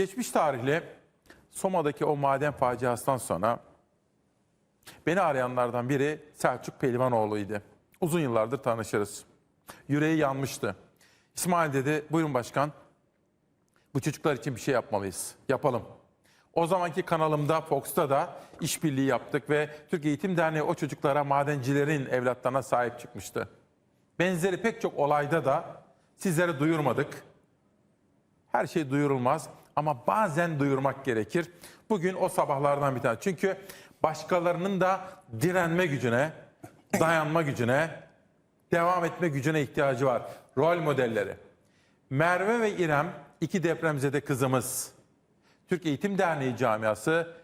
Geçmiş tarihli Soma'daki o maden faciasından sonra beni arayanlardan biri Selçuk Pehlivanoğlu'ydu. Uzun yıllardır tanışırız. Yüreği yanmıştı. İsmail dedi, buyurun başkan, bu çocuklar için bir şey yapmalıyız. Yapalım. O zamanki kanalımda Fox'ta da işbirliği yaptık ve Türk Eğitim Derneği o çocuklara madencilerin evlatlarına sahip çıkmıştı. Benzeri pek çok olayda da sizlere duyurmadık. Her şey duyurulmaz ama bazen duyurmak gerekir. Bugün o sabahlardan bir tane. Çünkü başkalarının da direnme gücüne, dayanma gücüne, devam etme gücüne ihtiyacı var. Rol modelleri. Merve ve İrem iki depremzede kızımız. Türk Eğitim Derneği camiası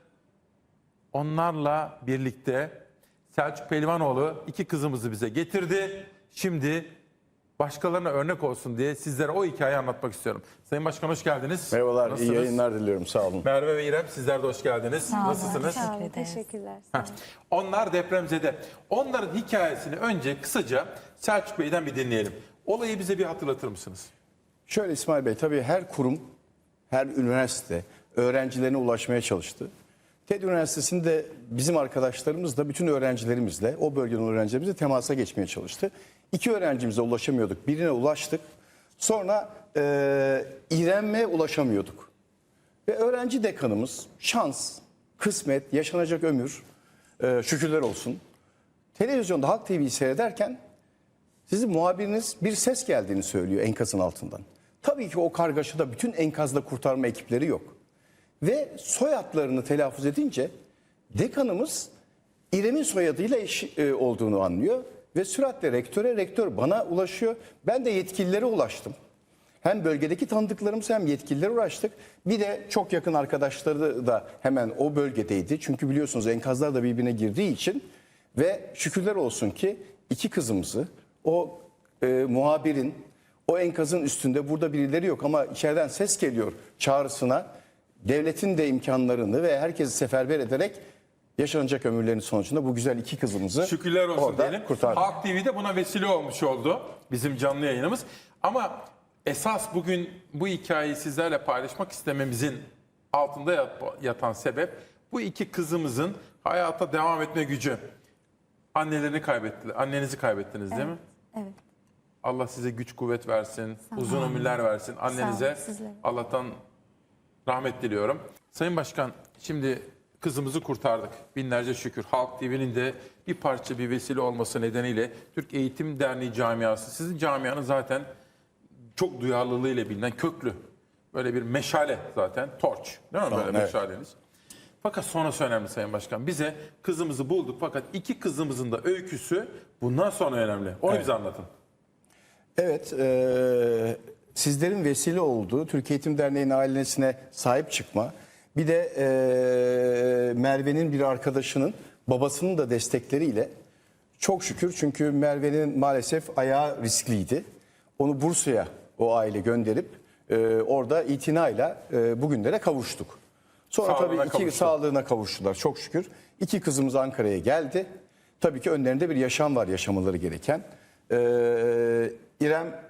onlarla birlikte Selçuk Pehlivanoğlu iki kızımızı bize getirdi. Şimdi başkalarına örnek olsun diye sizlere o hikayeyi anlatmak istiyorum. Sayın Başkan hoş geldiniz. Merhabalar, Nasılsınız? iyi yayınlar diliyorum. Sağ olun. Merve ve İrem sizler de hoş geldiniz. Nasılsınız? Sağ olun, teşekkürler. Heh. Onlar depremzede. Onların hikayesini önce kısaca Selçuk Bey'den bir dinleyelim. Olayı bize bir hatırlatır mısınız? Şöyle İsmail Bey, tabii her kurum, her üniversite öğrencilerine ulaşmaya çalıştı. TED Üniversitesi'nde bizim arkadaşlarımız da bütün öğrencilerimizle, o bölgenin öğrencilerimizle temasa geçmeye çalıştı. İki öğrencimize ulaşamıyorduk, birine ulaştık. Sonra e, İrem'e ulaşamıyorduk. Ve öğrenci dekanımız şans, kısmet, yaşanacak ömür, e, şükürler olsun. Televizyonda Halk TV'yi seyrederken sizin muhabiriniz bir ses geldiğini söylüyor enkazın altından. Tabii ki o kargaşada bütün enkazda kurtarma ekipleri yok. Ve soyadlarını telaffuz edince dekanımız İrem'in soyadıyla eş e, olduğunu anlıyor. Ve süratle rektöre, rektör bana ulaşıyor. Ben de yetkililere ulaştım. Hem bölgedeki tanıdıklarımız hem yetkililere uğraştık. Bir de çok yakın arkadaşları da hemen o bölgedeydi. Çünkü biliyorsunuz enkazlar da birbirine girdiği için. Ve şükürler olsun ki iki kızımızı o e, muhabirin o enkazın üstünde burada birileri yok ama içeriden ses geliyor çağrısına devletin de imkanlarını ve herkesi seferber ederek yaşanacak ömürlerin sonucunda bu güzel iki kızımızı Şükürler olsun orada diyelim. kurtardık. Halk TV'de buna vesile olmuş oldu. Bizim canlı yayınımız. Ama esas bugün bu hikayeyi sizlerle paylaşmak istememizin altında yat- yatan sebep bu iki kızımızın hayata devam etme gücü. Annelerini kaybettiler. Annenizi kaybettiniz değil mi? Evet. Allah size güç kuvvet versin, uzun ömürler versin. Annenize olun, sizlere. Allah'tan rahmet diliyorum. Sayın Başkan, şimdi kızımızı kurtardık. Binlerce şükür. Halk TV'nin de bir parça bir vesile olması nedeniyle Türk Eğitim Derneği camiası, sizin camianın zaten çok duyarlılığıyla bilinen köklü. Böyle bir meşale zaten, torç. Değil mi? Böyle evet. meşaleniz. Fakat sonrası önemli Sayın Başkan. Bize kızımızı bulduk fakat iki kızımızın da öyküsü bundan sonra önemli. Onu bize anlatın. Evet, e, sizlerin vesile olduğu Türkiye Eğitim Derneği'nin ailesine sahip çıkma, bir de e, Merve'nin bir arkadaşının babasının da destekleriyle çok şükür çünkü Merve'nin maalesef ayağı riskliydi. Onu Bursa'ya o aile gönderip e, orada itinayla e, bugünlere kavuştuk. Sonra Sağlığına tabii iki kavuştu. sağlığına kavuştular çok şükür. İki kızımız Ankara'ya geldi. Tabii ki önlerinde bir yaşam var yaşamaları gereken. Ee, İrem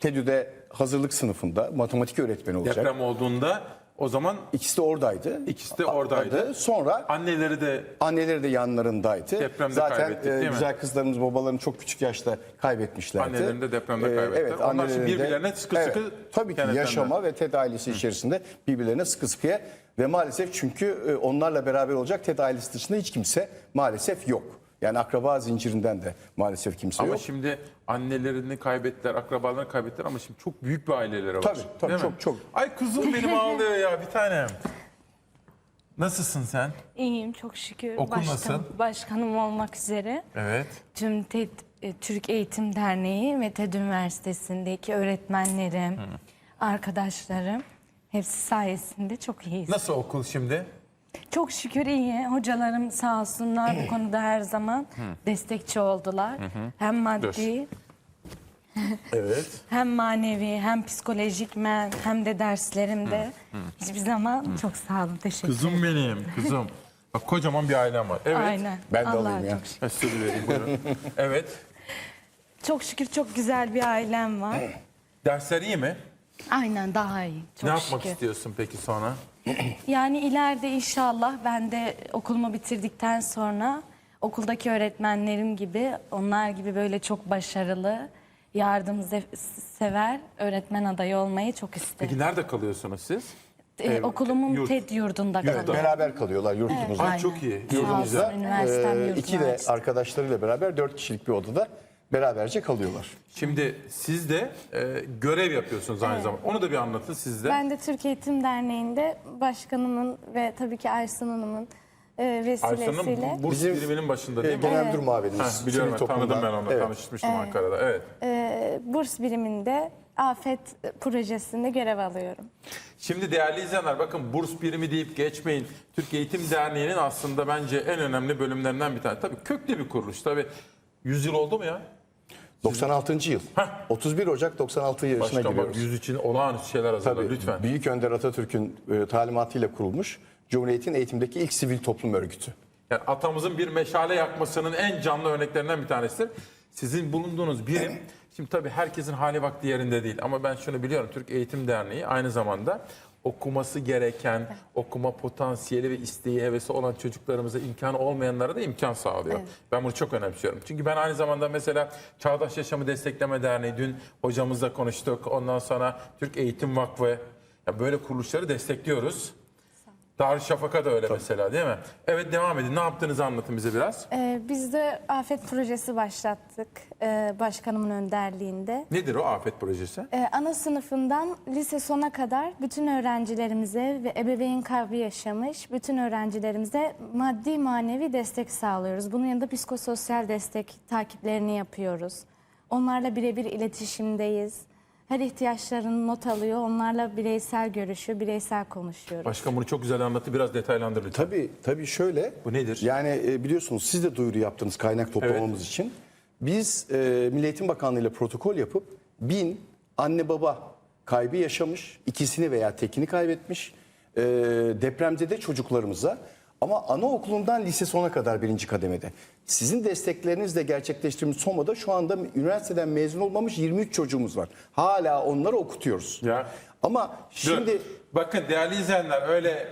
TEDÜ'de hazırlık sınıfında matematik öğretmeni olacak. Deprem olduğunda o zaman İkisi de oradaydı. İkisi de oradaydı. Sonra anneleri de anneleri de yanlarındaydı. Depremde Zaten kaybettik, e, değil mi? güzel kızlarımız babalarını çok küçük yaşta kaybetmişlerdi. Annelerini de depremde Ee, kaybettiler. Onlar şimdi birbirlerine sıkı sıkı Tabii ki kenetlendiler. yaşama ve TED ailesi içerisinde birbirlerine sıkı sıkıya ve maalesef çünkü e, onlarla beraber olacak TED ailesi dışında hiç kimse maalesef yok. Yani akraba zincirinden de maalesef kimse ama yok. şimdi annelerini kaybettiler, akrabalarını kaybettiler ama şimdi çok büyük bir aileleri var. Tabii, tabii, Değil mi? çok, çok. Ay kuzum benim ağlıyor ya bir tanem. Nasılsın sen? İyiyim çok şükür. Okul nasıl? Başkanım olmak üzere. Evet. Tüm TED, e, Türk Eğitim Derneği ve TED Üniversitesi'ndeki öğretmenlerim, arkadaşlarım hepsi sayesinde çok iyiyiz. Nasıl okul şimdi? Çok şükür iyi. Hocalarım sağ olsunlar bu konuda her zaman destekçi oldular. Hem maddi Evet. hem manevi hem psikolojik men hem de derslerimde hiçbir zaman çok sağ olun. Teşekkür ederim. Kızım benim, kızım. Bak kocaman bir ailem var. Evet. Aynen. Ben de alayım ya. çok şükür. Size vereyim buyurun. evet. Çok şükür çok güzel bir ailem var. Dersler iyi mi? Aynen daha iyi. Çok ne yapmak şükür. istiyorsun peki sonra? Yani ileride inşallah ben de okulumu bitirdikten sonra okuldaki öğretmenlerim gibi onlar gibi böyle çok başarılı, yardımsever öğretmen adayı olmayı çok isterim. Peki nerede kalıyorsunuz siz? Ee, okulumun yurt. TED yurdunda kalıyorum. Beraber kalıyorlar yurtumuzda. Ay çok iyi. Sağ Yurdumuzda üniversitem e, iki de açtı. arkadaşlarıyla beraber dört kişilik bir odada beraberce kalıyorlar. Şimdi siz de e, görev yapıyorsunuz aynı zamanda. Onu da bir anlatın siz de. Ben de Türk Eğitim Derneği'nde başkanımın ve tabii ki Aysun Hanım'ın e, vesilesiyle. Arslan'ın burs Bizim, biriminin başında E, değil mi? genel müdür muavinimiz. Heh, biliyorum sivil ben, tanıdım toplumdan. ben onu. Evet. Tanışmıştım Ankara'da. Evet. e, burs biriminde afet projesinde görev alıyorum. Şimdi değerli izleyenler bakın burs birimi deyip geçmeyin. Türk Eğitim Derneği'nin aslında bence en önemli bölümlerinden bir tanesi. Tabii köklü bir kuruluş. Tabii 100 yıl oldu mu ya? 96. yıl. 31 Ocak 96 yaşına Başkan giriyoruz. 100 için olağanüstü şeyler hazırla Tabii, lütfen. Büyük Önder Atatürk'ün e, talimatıyla kurulmuş Cumhuriyet'in eğitimdeki ilk sivil toplum örgütü. Yani atamızın bir meşale yakmasının en canlı örneklerinden bir tanesidir. Sizin bulunduğunuz birim, şimdi tabii herkesin hali vakti yerinde değil ama ben şunu biliyorum. Türk Eğitim Derneği aynı zamanda okuması gereken, okuma potansiyeli ve isteği, hevesi olan çocuklarımıza imkanı olmayanlara da imkan sağlıyor. Ben bunu çok önemsiyorum. Çünkü ben aynı zamanda mesela Çağdaş Yaşamı Destekleme Derneği, dün hocamızla konuştuk. Ondan sonra Türk Eğitim Vakfı, ya böyle kuruluşları destekliyoruz. Darüşşafaka da öyle mesela değil mi? Evet devam edin. Ne yaptığınızı anlatın bize biraz. E, biz de afet projesi başlattık e, başkanımın önderliğinde. Nedir o afet projesi? E, ana sınıfından lise sona kadar bütün öğrencilerimize ve ebeveyn kaybı yaşamış bütün öğrencilerimize maddi manevi destek sağlıyoruz. Bunun yanında psikososyal destek takiplerini yapıyoruz. Onlarla birebir iletişimdeyiz. Her ihtiyaçlarını not alıyor. Onlarla bireysel görüşüyor, bireysel konuşuyoruz. Başkan bunu çok güzel anlattı. Biraz detaylandır lütfen. Tabii tabii şöyle. Bu nedir? Yani e, biliyorsunuz siz de duyuru yaptınız kaynak toplamamız için. Biz e, Milli Eğitim Bakanlığı ile protokol yapıp bin anne baba kaybı yaşamış, ikisini veya tekini kaybetmiş e, depremzede çocuklarımıza ama anaokulundan lise sona kadar birinci kademede. Sizin desteklerinizle gerçekleştirdiğimiz SOMA'da şu anda üniversiteden mezun olmamış 23 çocuğumuz var. Hala onları okutuyoruz. Ya. Ama Şimdi şimdi bakın değerli izleyenler öyle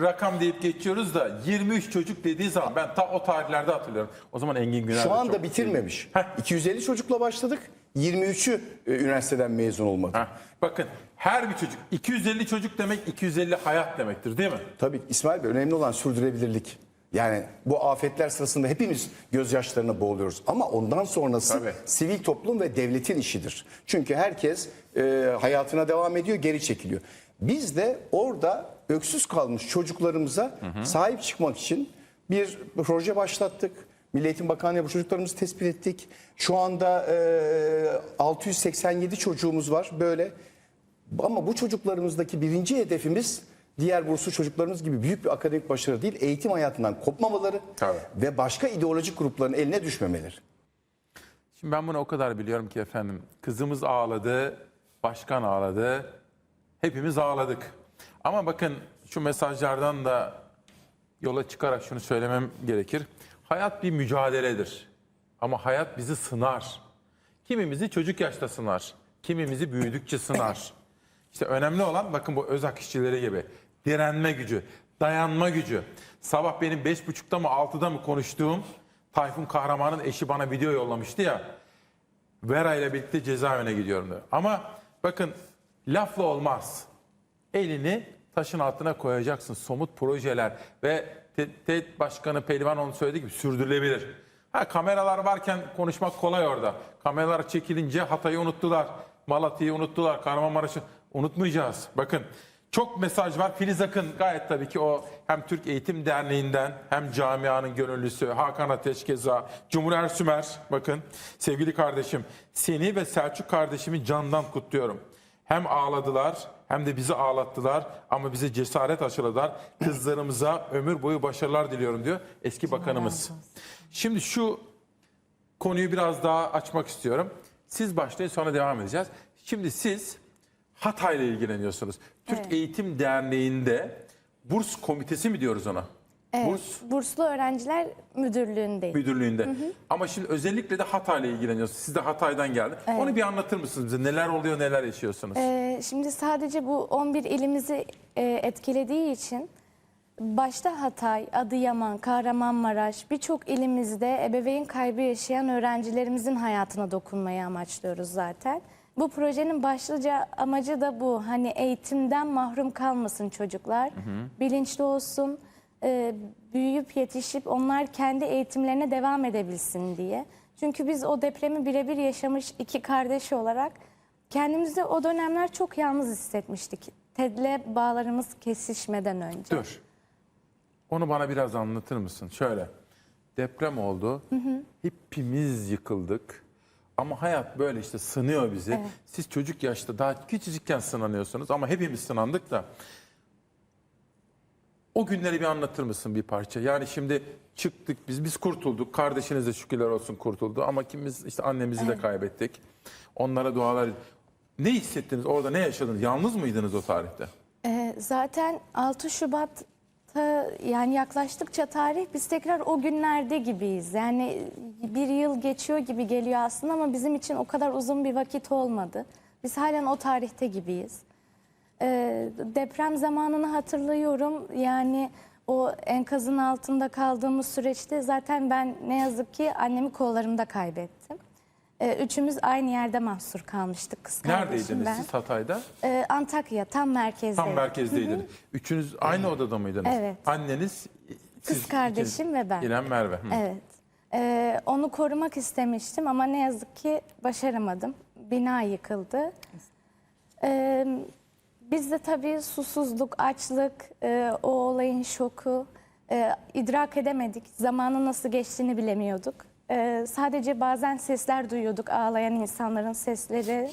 rakam deyip geçiyoruz da 23 çocuk dediği zaman ben ta o tarihlerde hatırlıyorum. O zaman Engin Güner Şu anda çok- bitirmemiş. Heh. 250 çocukla başladık. 23'ü e, üniversiteden mezun olmadı. Heh, Bakın her bir çocuk 250 çocuk demek 250 hayat demektir değil mi? Tabii İsmail Bey önemli olan sürdürülebilirlik. Yani bu afetler sırasında hepimiz gözyaşlarına boğuluyoruz. Ama ondan sonrası Tabii. sivil toplum ve devletin işidir. Çünkü herkes e, hayatına devam ediyor, geri çekiliyor. Biz de orada öksüz kalmış çocuklarımıza sahip çıkmak için bir proje başlattık. Milli Eğitim Bakanlığı bu çocuklarımızı tespit ettik. Şu anda e, 687 çocuğumuz var böyle. Ama bu çocuklarımızdaki birinci hedefimiz diğer burslu çocuklarımız gibi büyük bir akademik başarı değil, eğitim hayatından kopmamaları Tabii. ve başka ideolojik grupların eline düşmemeleri. Şimdi ben bunu o kadar biliyorum ki efendim. Kızımız ağladı, başkan ağladı, hepimiz ağladık. Ama bakın şu mesajlardan da yola çıkarak şunu söylemem gerekir. Hayat bir mücadeledir. Ama hayat bizi sınar. Kimimizi çocuk yaşta sınar, kimimizi büyüdükçe sınar. İşte önemli olan bakın bu özak işçileri gibi direnme gücü, dayanma gücü. Sabah benim beş buçukta mı altıda mı konuştuğum Tayfun Kahraman'ın eşi bana video yollamıştı ya. Vera ile birlikte cezaevine gidiyorum diyor. Ama bakın lafla olmaz. Elini taşın altına koyacaksın. Somut projeler ve TED Başkanı Pehlivan onu söylediği gibi sürdürülebilir. Ha kameralar varken konuşmak kolay orada. Kameralar çekilince Hatay'ı unuttular. Malatya'yı unuttular. Kahramanmaraş'ı unutmayacağız. Bakın çok mesaj var. Filiz Akın gayet tabii ki o hem Türk Eğitim Derneği'nden hem camianın gönüllüsü Hakan Ateş Keza, Cumhur Ersümer bakın sevgili kardeşim seni ve Selçuk kardeşimi candan kutluyorum. Hem ağladılar hem de bizi ağlattılar ama bize cesaret aşıladılar. Kızlarımıza ömür boyu başarılar diliyorum diyor eski bakanımız. Şimdi şu konuyu biraz daha açmak istiyorum. Siz başlayın sonra devam edeceğiz. Şimdi siz Hatay'la ilgileniyorsunuz. Türk. Eğitim Derneği'nde burs komitesi mi diyoruz ona? Evet, Burs Burslu Öğrenciler Müdürlüğü'ndeyim. müdürlüğünde. Ama şimdi özellikle de Hatay'la ilgileniyorsunuz. Siz de Hatay'dan geldi. Onu bir anlatır mısınız bize? Neler oluyor, neler yaşıyorsunuz? Ee, şimdi sadece bu 11 ilimizi e, etkilediği için başta Hatay, Adıyaman, Kahramanmaraş birçok ilimizde ebeveyn kaybı yaşayan öğrencilerimizin hayatına dokunmayı amaçlıyoruz zaten. Bu projenin başlıca amacı da bu. Hani eğitimden mahrum kalmasın çocuklar. Bilinçli olsun, e, büyüyüp yetişip onlar kendi eğitimlerine devam edebilsin diye. Çünkü biz o depremi birebir yaşamış iki kardeş olarak kendimizi o dönemler çok yalnız hissetmiştik. TED'le bağlarımız kesişmeden önce. Dur. Onu bana biraz anlatır mısın? Şöyle. Deprem oldu. Hepimiz yıkıldık. Ama hayat böyle işte sınıyor bizi. Siz çocuk yaşta daha küçücükken sınanıyorsunuz ama hepimiz sınandık da. O günleri bir anlatır mısın bir parça? Yani şimdi çıktık biz biz kurtulduk. Kardeşiniz de şükürler olsun kurtuldu ama kimimiz işte annemizi de kaybettik. Onlara dualar. Ne hissettiniz orada ne yaşadınız? Yalnız mıydınız o tarihte? Ee, zaten 6 Şubat'ta yani yaklaştıkça tarih biz tekrar o günlerde gibiyiz. Yani bir yıl geçiyor gibi geliyor aslında ama bizim için o kadar uzun bir vakit olmadı. Biz halen o tarihte gibiyiz. Ee, deprem zamanını hatırlıyorum. Yani o enkazın altında kaldığımız süreçte zaten ben ne yazık ki annemi kollarımda kaybettim. Ee, üçümüz aynı yerde mahsur kalmıştık kız kardeşim Neredeydiniz ben. siz Hatay'da? Ee, Antakya tam merkezde. Tam merkezdeydiniz. Üçünüz aynı odada mıydınız? Evet. Anneniz, Kız siz kardeşim ikiniz- ve ben. İrem Merve. Hı. Evet. Ee, onu korumak istemiştim ama ne yazık ki başaramadım. Bina yıkıldı. Ee, biz de tabii susuzluk, açlık, e, o olayın şoku e, idrak edemedik. Zamanın nasıl geçtiğini bilemiyorduk. Ee, sadece bazen sesler duyuyorduk, ağlayan insanların sesleri.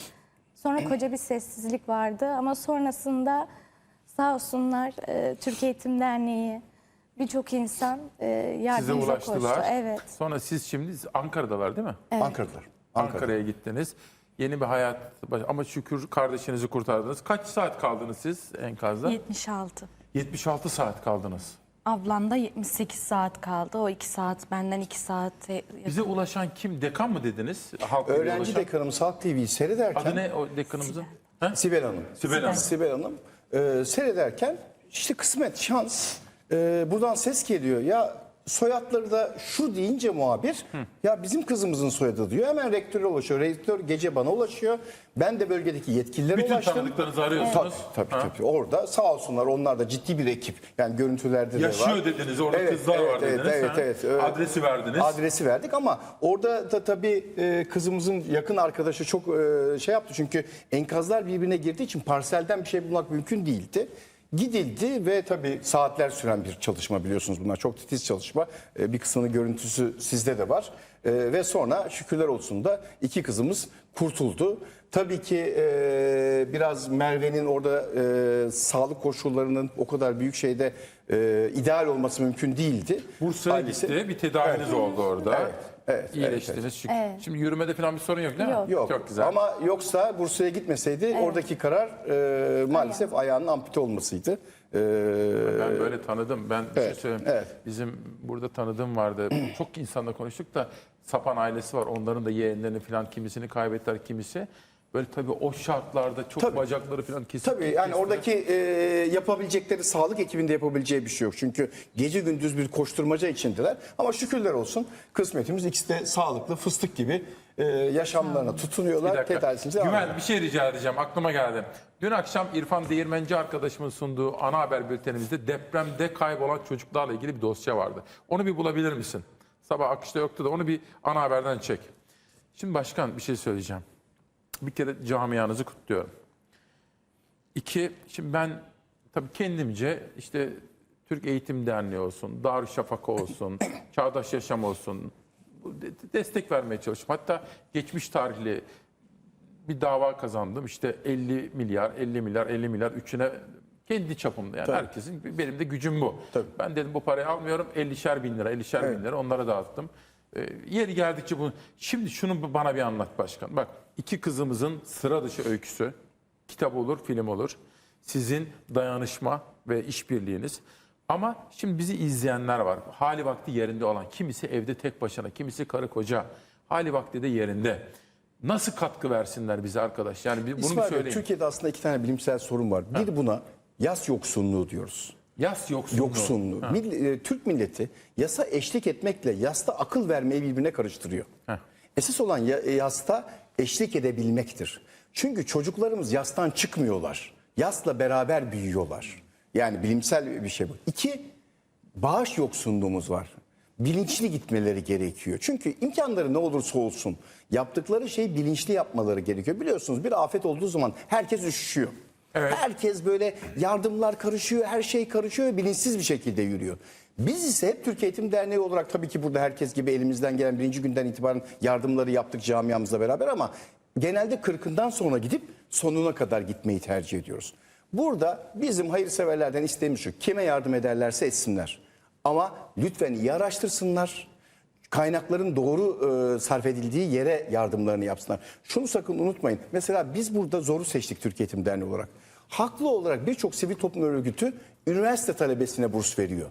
Sonra koca bir sessizlik vardı ama sonrasında sağ olsunlar e, Türk Eğitim Derneği, birçok insan e, Size ulaştılar. koştu. Evet. Sonra siz şimdi Ankara'dalar değil mi? Ankara'dalar. Ankara. Ankara'ya gittiniz. Yeni bir hayat ama şükür kardeşinizi kurtardınız. Kaç saat kaldınız siz enkazda? 76. 76 saat kaldınız. Ablam da 78 saat kaldı. O 2 saat benden 2 saat. Bize ulaşan kim? Dekan mı dediniz? Halk TV'ye Öğrenci ulaşan. dekanımız Halk TV'yi seyrederken Adı ne o dekanımızın? Ha? Sibel Hanım. Sibel Hanım. Sibel Hanım e, seyrederken işte kısmet, şans. E, buradan ses geliyor. Ya soyadları da şu deyince muhabir ya bizim kızımızın soyadı diyor. Hemen rektöre ulaşıyor. Rektör gece bana ulaşıyor. Ben de bölgedeki yetkililere Bütün ulaştım. tanıdıklarınızı arıyorsunuz. Tabii tabii, tabii. Orada sağ olsunlar onlar da ciddi bir ekip. Yani görüntülerde de var. Yaşıyor dediniz orada kızlar var evet, dediniz. Evet, ha? evet, evet. Adresi verdiniz. Adresi verdik ama orada da tabii e, kızımızın yakın arkadaşı çok e, şey yaptı. Çünkü enkazlar birbirine girdiği için parselden bir şey bulmak mümkün değildi. Gidildi ve tabii saatler süren bir çalışma biliyorsunuz bunlar çok titiz çalışma. E, bir kısmının görüntüsü sizde de var. E, ve sonra şükürler olsun da iki kızımız kurtuldu. Tabii ki e, biraz Merve'nin orada e, sağlık koşullarının o kadar büyük şeyde e, ideal olması mümkün değildi. Bursa'ya gitti. Bir tedaviniz oldu orada. Evet, evet, İyileştiniz. Şükür. Şimdi yürümede falan bir sorun yok değil mi? Yok. Yok. Çok güzel. Ama yoksa Bursa'ya gitmeseydi oradaki karar e, maalesef ayağının ampute olmasıydı. E, Ben böyle tanıdım. Ben bir şey evet, söyleyeyim. evet. Bizim burada tanıdığım vardı. Çok insanla konuştuk da Sapan ailesi var. Onların da yeğenlerini falan kimisini kaybettiler kimisi. Böyle tabii o şartlarda çok Tabii. bacakları falan kesik. Tabii yani kestiler. oradaki e, yapabilecekleri sağlık ekibinde yapabileceği bir şey yok. Çünkü gece gündüz bir koşturmaca içindiler. Ama şükürler olsun kısmetimiz ikisi de sağlıklı fıstık gibi e, yaşamlarına Bir tutunuyorlar. dakika. Tedavisini devam Güven bir şey rica edeceğim aklıma geldi. Dün akşam İrfan Değirmenci arkadaşımın sunduğu ana haber bültenimizde depremde kaybolan çocuklarla ilgili bir dosya vardı. Onu bir bulabilir misin? Sabah akışta yoktu da onu bir ana haberden çek. Şimdi başkan bir şey söyleyeceğim. Bir kere camianızı kutluyorum. İki, şimdi ben tabii kendimce işte Türk Eğitim Derneği olsun, Darüşşafaka olsun, Çağdaş Yaşam olsun destek vermeye çalıştım. Hatta geçmiş tarihli bir dava kazandım. İşte 50 milyar, 50 milyar, 50 milyar üçüne kendi çapımda yani herkesin benim de gücüm bu. Tabii. Ben dedim bu parayı almıyorum 50'şer bin lira, 50'şer bin lira onlara dağıttım. Ee, yeri geldikçe bunu. Şimdi şunu bana bir anlat başkan. Bak iki kızımızın sıra dışı öyküsü. Kitap olur, film olur. Sizin dayanışma ve işbirliğiniz. Ama şimdi bizi izleyenler var. Hali vakti yerinde olan. Kimisi evde tek başına, kimisi karı koca. Hali vakti de yerinde. Nasıl katkı versinler bize arkadaş? Yani bunu İsmail Bey. Türkiye'de aslında iki tane bilimsel sorun var. Bir buna yas yoksunluğu diyoruz. Yas yoksunluğu. Yoksunluğu. Mil- e, Türk milleti yasa eşlik etmekle yasta akıl vermeyi birbirine karıştırıyor. Heh. Esas olan e, yasta eşlik edebilmektir. Çünkü çocuklarımız yastan çıkmıyorlar. Yasla beraber büyüyorlar. Yani bilimsel bir şey bu. İki, bağış yoksunluğumuz var. Bilinçli gitmeleri gerekiyor. Çünkü imkanları ne olursa olsun yaptıkları şey bilinçli yapmaları gerekiyor. Biliyorsunuz bir afet olduğu zaman herkes üşüşüyor. Evet. Herkes böyle yardımlar karışıyor, her şey karışıyor ve bilinçsiz bir şekilde yürüyor. Biz ise hep Türkiye Eğitim Derneği olarak tabii ki burada herkes gibi elimizden gelen birinci günden itibaren yardımları yaptık camiamızla beraber ama genelde kırkından sonra gidip sonuna kadar gitmeyi tercih ediyoruz. Burada bizim hayırseverlerden isteğimiz şu, kime yardım ederlerse etsinler. Ama lütfen iyi araştırsınlar, kaynakların doğru e, sarf edildiği yere yardımlarını yapsınlar. Şunu sakın unutmayın. Mesela biz burada zoru seçtik Türkiye Eğitim Derneği olarak. Haklı olarak birçok sivil toplum örgütü üniversite talebesine burs veriyor.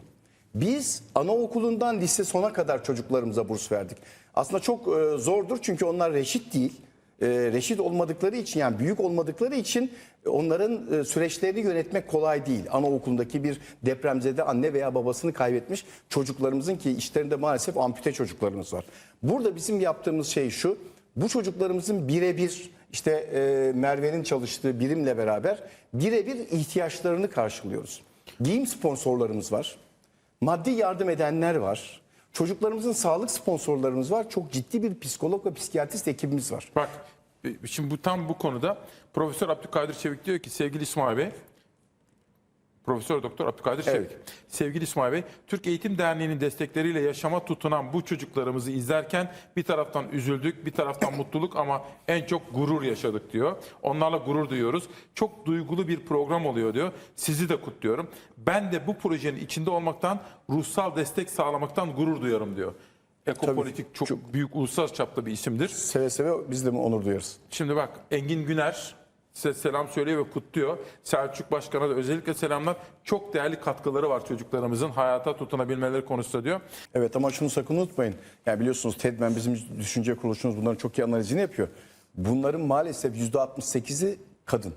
Biz anaokulundan lise sona kadar çocuklarımıza burs verdik. Aslında çok e, zordur çünkü onlar reşit değil. E, reşit olmadıkları için yani büyük olmadıkları için onların e, süreçlerini yönetmek kolay değil. Anaokulundaki bir depremzede anne veya babasını kaybetmiş çocuklarımızın ki işlerinde maalesef ampute çocuklarımız var. Burada bizim yaptığımız şey şu. Bu çocuklarımızın birebir işte e, Merve'nin çalıştığı birimle beraber birebir ihtiyaçlarını karşılıyoruz. Giyim sponsorlarımız var. Maddi yardım edenler var. Çocuklarımızın sağlık sponsorlarımız var. Çok ciddi bir psikolog ve psikiyatrist ekibimiz var. Bak e, şimdi bu tam bu konuda Profesör Abdülkadir Çevik diyor ki sevgili İsmail Bey Profesör Doktor Abdülkadir Evet. Çevik. Sevgili İsmail Bey, Türk Eğitim Derneği'nin destekleriyle yaşama tutunan bu çocuklarımızı izlerken bir taraftan üzüldük, bir taraftan mutluluk ama en çok gurur yaşadık diyor. Onlarla gurur duyuyoruz. Çok duygulu bir program oluyor diyor. Sizi de kutluyorum. Ben de bu projenin içinde olmaktan, ruhsal destek sağlamaktan gurur duyuyorum diyor. Ekopolitik çok, büyük uluslararası çapta bir isimdir. Seve seve biz de onur duyarız. Şimdi bak Engin Güner size selam söylüyor ve kutluyor. Selçuk Başkan'a da özellikle selamlar. Çok değerli katkıları var çocuklarımızın hayata tutunabilmeleri konusunda diyor. Evet ama şunu sakın unutmayın. Yani biliyorsunuz TEDMEN bizim düşünce kuruluşumuz bunların çok iyi analizini yapıyor. Bunların maalesef %68'i kadın.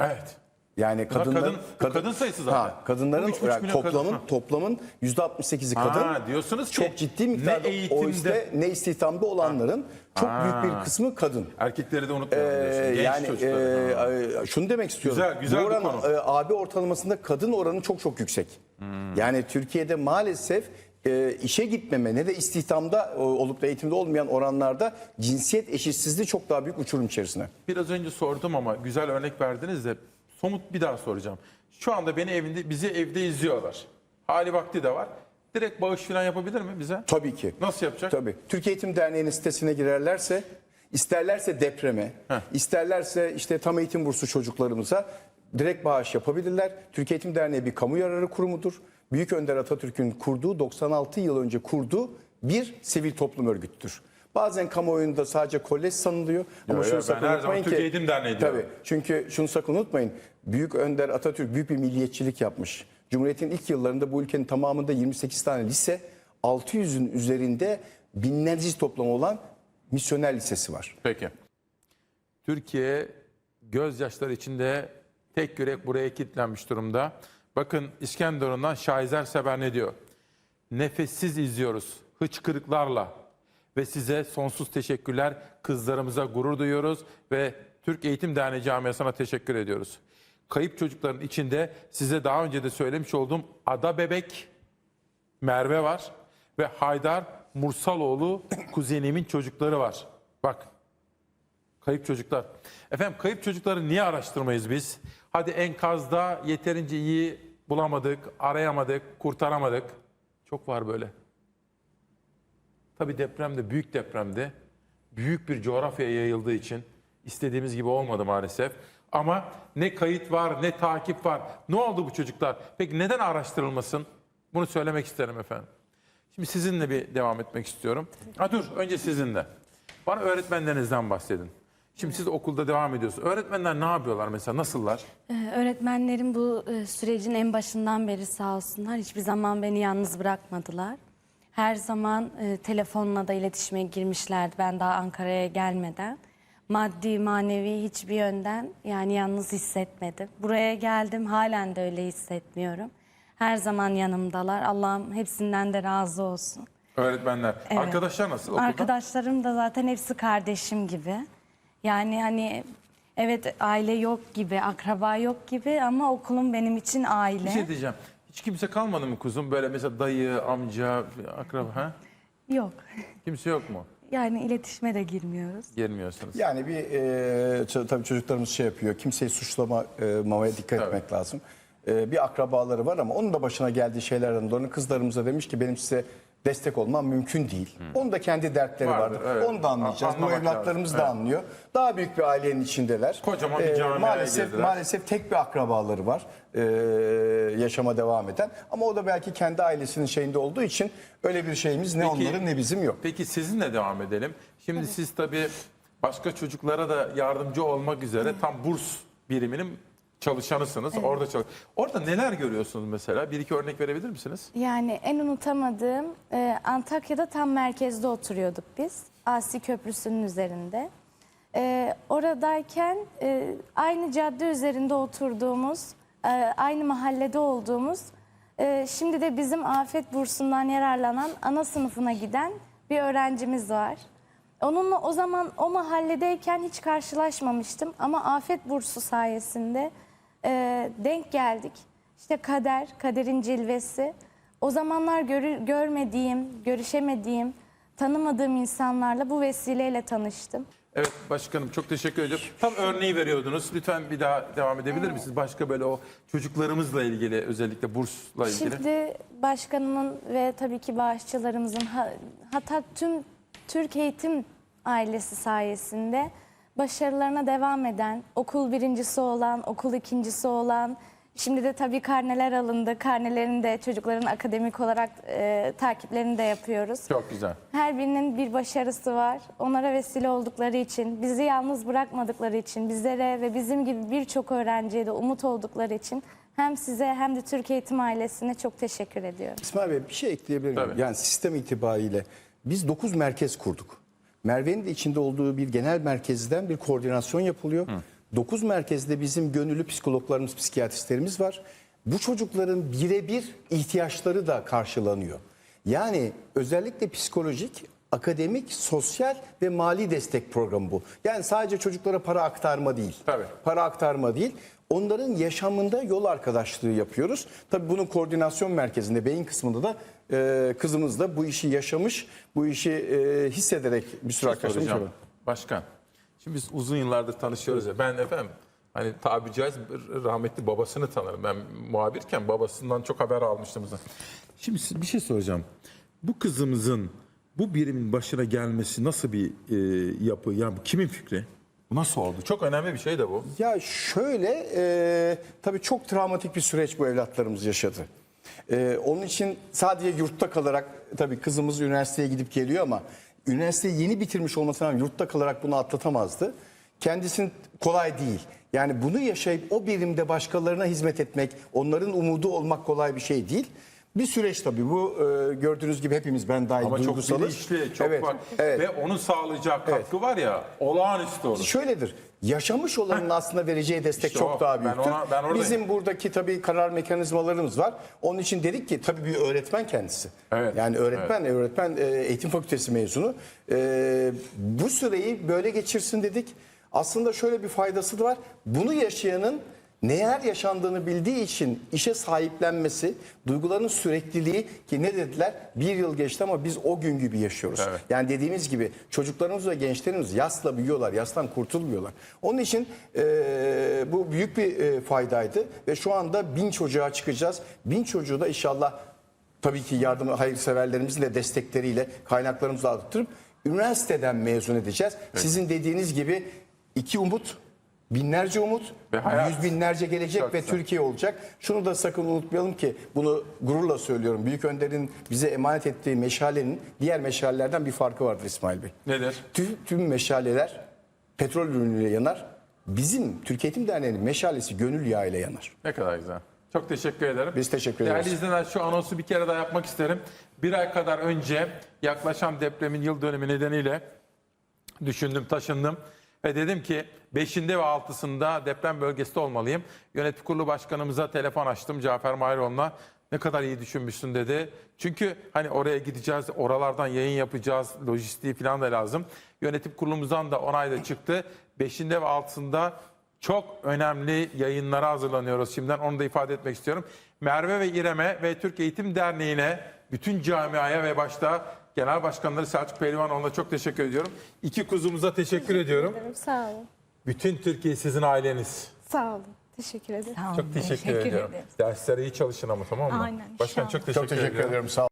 Evet. Yani kadınlar, kadın- bu kadın sayısı zaten. Ha, kadınların Bu üç buçuk yani milyon kadın. toplamın Ha. toplamın %68'i kadın. Ha, diyorsunuz ki çok ciddi miktarda ne eğitimde- o işte ne istihdamda olanların çok büyük bir kısmı kadın. Erkekleri de unutmayalım diyorsun. Ee, Genç yani çocukları. e, şunu demek istiyorum. Güzel, güzel Bu bir oran, konu. e, AB ortalamasında kadın oranı çok çok yüksek. Hmm. Yani Türkiye'de maalesef e, işe gitmeme ne de istihdamda e, olup da eğitimde olmayan oranlarda cinsiyet eşitsizliği çok daha büyük uçurum içerisine. Biraz önce sordum ama güzel örnek verdiniz de somut bir daha soracağım. Şu anda beni evinde bizi evde izliyorlar. Hali vakti de var. Direkt bağış falan yapabilir mi bize? Tabii ki. Nasıl yapacak? Tabii. Türkiye Eğitim Derneği'nin sitesine girerlerse, isterlerse depreme, isterlerse işte tam eğitim bursu çocuklarımıza direkt bağış yapabilirler. Türkiye Eğitim Derneği bir kamu yararı kurumudur. Büyük Önder Atatürk'ün kurduğu, 96 yıl önce kurduğu bir sivil toplum örgütüdür. Bazen kamuoyunda sadece kolej sanılıyor. Ama şunu ben sakın her zaman unutmayın ki... Türkiye Eğitim Derneği diyorum. Tabii. Çünkü şunu sakın unutmayın. Büyük Önder Atatürk büyük bir milliyetçilik yapmış. Cumhuriyet'in ilk yıllarında bu ülkenin tamamında 28 tane lise, 600'ün üzerinde binlerce toplam olan misyoner lisesi var. Peki. Türkiye gözyaşları içinde tek yürek buraya kilitlenmiş durumda. Bakın İskenderun'dan Şahizer Seber ne diyor? Nefessiz izliyoruz hıçkırıklarla ve size sonsuz teşekkürler. Kızlarımıza gurur duyuyoruz ve Türk Eğitim Derneği camiasına teşekkür ediyoruz. Kayıp çocukların içinde size daha önce de söylemiş olduğum Ada Bebek, Merve var ve Haydar Mursaloğlu kuzenimin çocukları var. Bak Kayıp çocuklar. Efendim kayıp çocukları niye araştırmayız biz? Hadi enkazda yeterince iyi bulamadık, arayamadık, kurtaramadık. Çok var böyle. Tabii depremde, büyük depremde, büyük bir coğrafyaya yayıldığı için istediğimiz gibi olmadı maalesef. Ama ne kayıt var, ne takip var. Ne oldu bu çocuklar? Peki neden araştırılmasın? Bunu söylemek isterim efendim. Şimdi sizinle bir devam etmek istiyorum. Ha dur, önce sizinle. Bana öğretmenlerinizden bahsedin. Şimdi siz okulda devam ediyorsunuz. Öğretmenler ne yapıyorlar mesela? Nasıllar? Ee, Öğretmenlerim bu e, sürecin en başından beri sağ olsunlar. Hiçbir zaman beni yalnız bırakmadılar. Her zaman e, telefonla da iletişime girmişlerdi ben daha Ankara'ya gelmeden. Maddi, manevi hiçbir yönden yani yalnız hissetmedim. Buraya geldim halen de öyle hissetmiyorum. Her zaman yanımdalar. Allah'ım hepsinden de razı olsun. Öğretmenler. Evet. Arkadaşlar nasıl okulda? Arkadaşlarım da zaten hepsi kardeşim gibi. Yani hani evet aile yok gibi, akraba yok gibi ama okulum benim için aile. Bir şey diyeceğim. Hiç kimse kalmadı mı kuzum? Böyle mesela dayı, amca, akraba ha? Yok. Kimse yok mu? Yani iletişime de girmiyoruz. Girmiyorsunuz. Yani bir e, ç- tabii çocuklarımız şey yapıyor. Kimseyi suçlamamaya dikkat Evet. etmek lazım. E, bir akrabaları var ama onun da başına geldiği şeylerden dolayı kızlarımıza demiş ki benim size destek olmam mümkün değil. Onun da kendi dertleri Vardır, vardır. evet. Onu da anlayacağız. Bu Anlamak evlatlarımız lazım, da evet. anlıyor. Daha büyük bir ailenin içindeler. Kocaman bir camiaya maalesef girdiler. maalesef tek bir akrabaları var. e, yaşama devam eden. Ama o da belki kendi ailesinin şeyinde olduğu için öyle bir şeyimiz ne Peki- onların ne bizim yok. Peki sizinle devam edelim. Şimdi siz tabii başka çocuklara da yardımcı olmak üzere tam burs biriminin çalışanısınız. Orada çalış. Orada neler görüyorsunuz mesela? Bir iki örnek verebilir misiniz? Yani en unutamadığım e, Antakya'da tam merkezde oturuyorduk biz. Asi Köprüsü'nün üzerinde. E, oradayken e, aynı cadde üzerinde oturduğumuz, e, aynı mahallede olduğumuz, e, şimdi de bizim afet bursundan yararlanan ana sınıfına giden bir öğrencimiz var. Onunla o zaman o mahalledeyken hiç karşılaşmamıştım ama afet bursu sayesinde e, denk geldik. İşte kader, kaderin cilvesi. O zamanlar görü- görmediğim, görüşemediğim, tanımadığım insanlarla bu vesileyle tanıştım. Evet başkanım çok teşekkür ediyorum. Tam örneği veriyordunuz. Lütfen bir daha devam edebilir misiniz? Başka böyle o çocuklarımızla ilgili özellikle bursla ilgili. Şimdi başkanımın ve tabii ki bağışçılarımızın ha- hatta tüm Türk eğitim ailesi sayesinde başarılarına devam eden, okul birincisi olan, okul ikincisi olan, şimdi de tabii karneler alındı. Karnelerini de çocukların akademik olarak e, takiplerini de yapıyoruz. Çok güzel. Her birinin bir başarısı var. Onlara vesile oldukları için, bizi yalnız bırakmadıkları için, bizlere ve bizim gibi birçok öğrenciye de umut oldukları için hem size hem de Türk Eğitim ailesine çok teşekkür ediyorum. İsmail Bey bir şey ekleyebilir miyim? Tabii. Yani sistem itibariyle biz 9 merkez kurduk. Merve'nin de içinde olduğu bir genel merkezden bir koordinasyon yapılıyor. 9 merkezde bizim gönüllü psikologlarımız, psikiyatristlerimiz var. Bu çocukların birebir ihtiyaçları da karşılanıyor. Yani özellikle psikolojik, akademik, sosyal ve mali destek programı bu. Yani sadece çocuklara para aktarma değil. Tabii. Para aktarma değil. Onların yaşamında yol arkadaşlığı yapıyoruz. Tabii bunun koordinasyon merkezinde, beyin kısmında da e, kızımız da bu işi yaşamış, bu işi e, hissederek bir sürü şey soracağım. var. Başkan, şimdi biz uzun yıllardır tanışıyoruz ya. Ben efendim hani tabi caizse rahmetli babasını tanırım. Ben muhabirken babasından çok haber almıştım. Şimdi bir şey soracağım. Bu kızımızın bu birimin başına gelmesi nasıl bir e, yapı? Yani bu kimin fikri? Bu nasıl oldu? Çok önemli bir şey de bu. Ya şöyle, e, tabii çok travmatik bir süreç bu evlatlarımız yaşadı. E, onun için sadece yurtta kalarak, tabii kızımız üniversiteye gidip geliyor ama üniversiteyi yeni bitirmiş olmasına rağmen yurtta kalarak bunu atlatamazdı. Kendisinin kolay değil. Yani bunu yaşayıp o birimde başkalarına hizmet etmek, onların umudu olmak kolay bir şey değil. Bir süreç tabii bu e, gördüğünüz gibi hepimiz ben dahil Ama çok duygusalız. bilinçli, çok evet, bak. evet. Ve onun sağlayacağı katkı var ya olağanüstü olur. Şöyledir. Yaşamış olanın aslında vereceği destek İşte çok o. daha Ben büyüktür. ona- ben oradayım. Bizim buradaki tabii karar mekanizmalarımız var. Onun için dedik ki tabii bir öğretmen kendisi. Evet. Yani öğretmen, öğretmen e, eğitim fakültesi mezunu. E, bu süreyi böyle geçirsin dedik. Aslında şöyle bir faydası da var. Bunu yaşayanın neler yaşandığını bildiği için işe sahiplenmesi, duyguların sürekliliği ki ne dediler? Bir yıl geçti ama biz o gün gibi yaşıyoruz. Evet. Yani dediğimiz gibi çocuklarımız ve gençlerimiz yasla büyüyorlar, yastan kurtulmuyorlar. Onun için e, bu büyük bir e, faydaydı ve şu anda bin çocuğa çıkacağız. Bin çocuğu da inşallah tabii ki yardım hayırseverlerimizin de destekleriyle kaynaklarımızla arttırıp üniversiteden mezun edeceğiz. Sizin dediğiniz gibi iki umut, binlerce umut, Ve hayat. yüz binlerce gelecek Çok ve güzel. Türkiye olacak. Şunu da sakın unutmayalım ki bunu gururla söylüyorum. Büyük Önder'in bize emanet ettiği meşalenin diğer meşalelerden bir farkı vardır İsmail Bey. Nedir? Tüm, tüm meşaleler petrol ürünüyle yanar. Bizim Türkiye Eğitim Derneği'nin meşalesi gönül yağı ile yanar. Ne kadar güzel. Çok teşekkür ederim. Biz teşekkür Değerli ederiz. izleyenler şu anonsu bir kere daha yapmak isterim. Bir ay kadar önce yaklaşan depremin yıl dönümü nedeniyle düşündüm, taşındım. Ve dedim ki 5'inde ve 6'sında deprem bölgesinde olmalıyım. Yönetim kurulu başkanımıza telefon açtım Cafer Mahirol'una. Ne kadar iyi düşünmüşsün dedi. Çünkü hani oraya gideceğiz, oralardan yayın yapacağız, lojistiği falan da lazım. Yönetim kurulumuzdan da onay da çıktı. 5'inde ve 6'sında çok önemli yayınlara hazırlanıyoruz şimdiden. Onu da ifade etmek istiyorum. Merve ve İrem'e ve Türk Eğitim Derneği'ne, bütün camiaya ve başta Genel Başkanları Selçuk Pehlivanoğlu'na çok teşekkür ediyorum. İki kuzumuza teşekkür ediyorum. Sağ olun. Bütün Türkiye sizin aileniz. Sağ olun. Teşekkür ederim. Çok teşekkür, ediyorum. Derslere iyi çalışın ama tamam mı? Aynen, Başkan çok teşekkür, Çok teşekkür ediyorum. ediyorum. Sağ olun.